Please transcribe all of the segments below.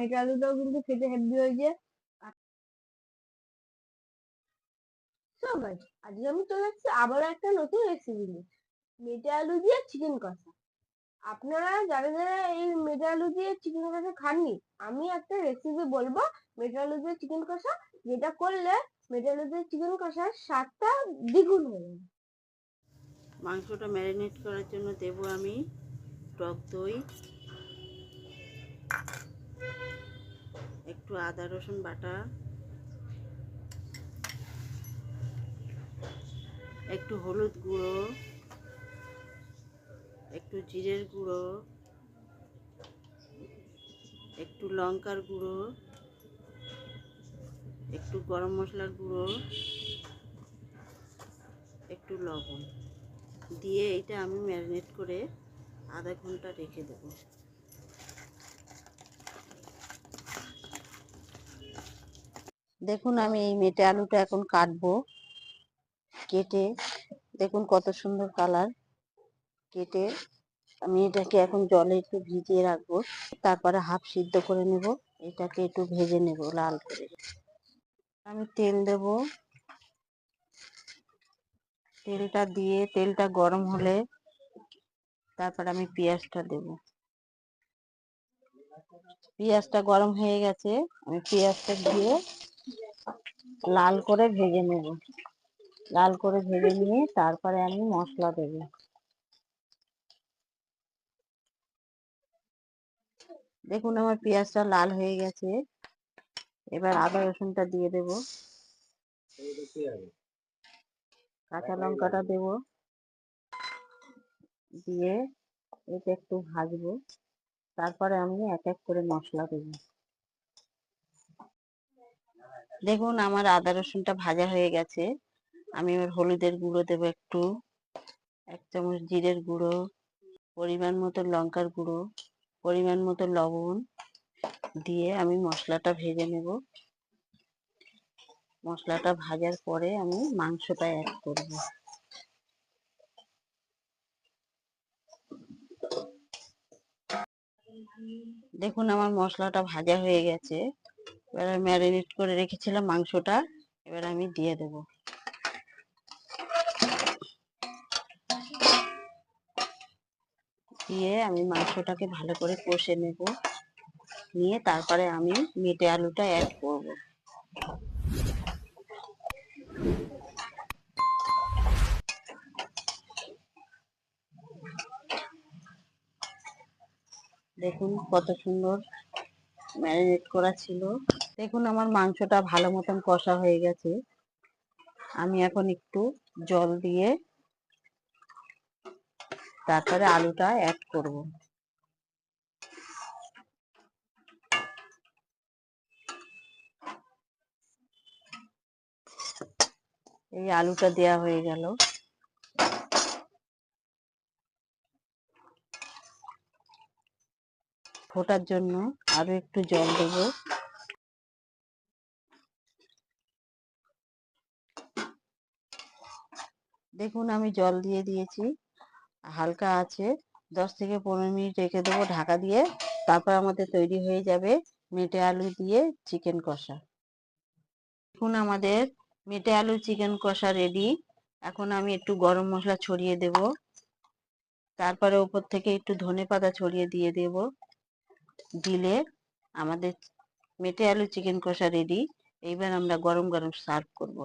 মেটে আলুটাও কিন্তু খেতে হেভি হয়েছে So guys, আজকে আমি চলে এসেছি আবারও একটা নতুন রেসিপি নিয়ে। মেটে আলু দিয়ে চিকেন কষা। আপনারা যারা যারা এই মেটে আলু দিয়ে চিকেন কষা খাননি আমি একটা রেসিপি বলব মেটে আলু দিয়ে চিকেন কষা যেটা করলে মেটে আলু দিয়ে চিকেন কষার স্বাদটা দ্বিগুণ হয়ে যাবে মাংসটা ম্যারিনেট করার জন্য দেব আমি টক দই। একটু আদা, রসুন বাটা। একটু হলুদ গুঁড়ো। একটু জিরের গুঁড়ো। একটু লঙ্কার গুঁড়ো। একটু গরম মশলার গুঁড়ো। একটু লবণ। দিয়ে এটা আমি ম্যারিনেট করে আধা ঘণ্টা রেখে দেবো। দেখুন, আমি এই মেটে আলুটা এখন কাটবো। কেটে, দেখুন কত সুন্দর কালার। কেটে আমি এটাকে এখন জলে একটু ভিজিয়ে রাখব। তারপরে হাফ সিদ্ধ করে নেব। এটাকে একটু ভেজে নেব লাল করে। আমি তেল দেব। তেলটা দিয়ে, তেলটা গরম হলে তারপর আমি পেঁয়াজটা দেব। পেঁয়াজটা গরম হয়ে গেছে। আমি পেঁয়াজটা দিয়ে লাল করে ভেজে নেব। লাল করে ভেজে নিয়ে তারপরে আমি মশলা দেব। দেখুন আমার পেঁয়াজটা লাল হয়ে গেছে। এবার আদা রসুনটা দিয়ে দেব। কাঁচা লঙ্কাটা দেব। দিয়ে এটা একটু ভাজবো। তারপরে আমি এক এক করে মশলা দেব। দেখুন, আমার আদা রসুনটা ভাজা হয়ে গেছে। আমি এবার হলুদের গুঁড়ো দেবো একটু। এক চামচ জিরের গুঁড়ো, পরিমাণ মতো লঙ্কার গুঁড়ো, পরিমাণ মতো লবণ দিয়ে আমি মশলাটা ভেজে নেব। মশলাটা ভাজার পরে আমি মাংসটা অ্যাড করব। দেখুন, আমার মশলাটা ভাজা হয়ে গেছে। এবার ম্যারিনেট করে রেখেছিলাম মাংসটা, এবার আমি দিয়ে দেব। দিয়ে আমি মাংসটাকে ভালো করে কষে নেব। নিয়ে তারপরে আমি মেটে আলুটা অ্যাড করব। দেখুন কত সুন্দর ম্যারিনেট করা ছিল। দেখুন, আমার মাংসটা ভালো মতন কষা হয়ে গেছে। আমি এখন একটু জল দিয়ে তারপরে আলুটা অ্যাড করব। এই আলুটা দেয়া হয়ে গেল। ফোটার জন্য আরও একটু জল দেব। দেখুন আমি জল দিয়ে দিয়েছি। হালকা আছে। দশ থেকে পনেরো মিনিট রেখে দেবো ঢাকা দিয়ে। তারপর আমাদের তৈরি হয়ে যাবে মেটে আলু দিয়ে চিকেন কষা। দেখুন আমাদের মেটে আলু চিকেন কষা রেডি এখন আমি একটু গরম মশলা ছড়িয়ে দেব। তারপরে ওপর থেকে একটু ধনে পাতা ছড়িয়ে দিয়ে দেব। দিলে আমাদের মেটে আলু চিকেন কষা রেডি এইবার আমরা গরম গরম সার্ভ করব।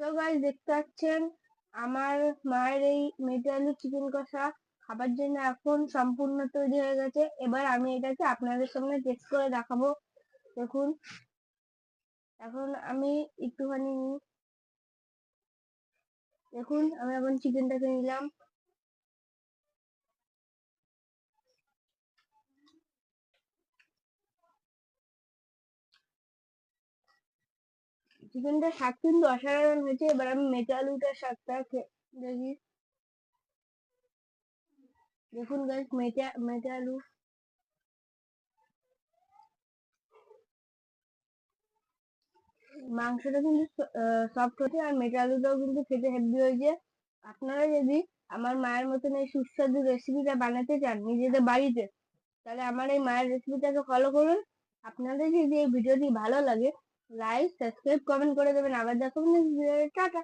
তো গাইস দেখতে পাচ্ছেন, আমার মায়ের এই মেটে আলু চিকেন কষা খাবার জন্য এখন সম্পূর্ণ তৈরি হয়ে গেছে এবার আমি এটাকে আপনাদের সামনে টেস্ট করে দেখাবো দেখুন, এখন আমি একটুখানি। দেখুন, আমি এখন চিকেনটাকে নিলাম চিকেনটার স্বাদ কিন্তু অসাধারণ হয়েছে, এবার আমি মেটে স্বাদটা খে- দেখি। দেখুন গাইস মেটে মেটে আলু মাংসটা কিন্তু সফট হয়েছে আর মেটে আলুটাও কিন্তু খেতে হেভি হয়েছে। আপনারা যদি আমার মায়ের মতন এই সুস্বাদু রেসিপিটা বানাতে চান নিজেদের বাড়িতে, তাহলে আমার এই মায়ের রেসিপিটাকে ফলো করুন। আপনাদের যদি এই ভিডিওটি ভালো লাগে লাইক সাবস্ক্রাইব কমেন্ট করে দেবেন। আবার দেখাবেন টাটা।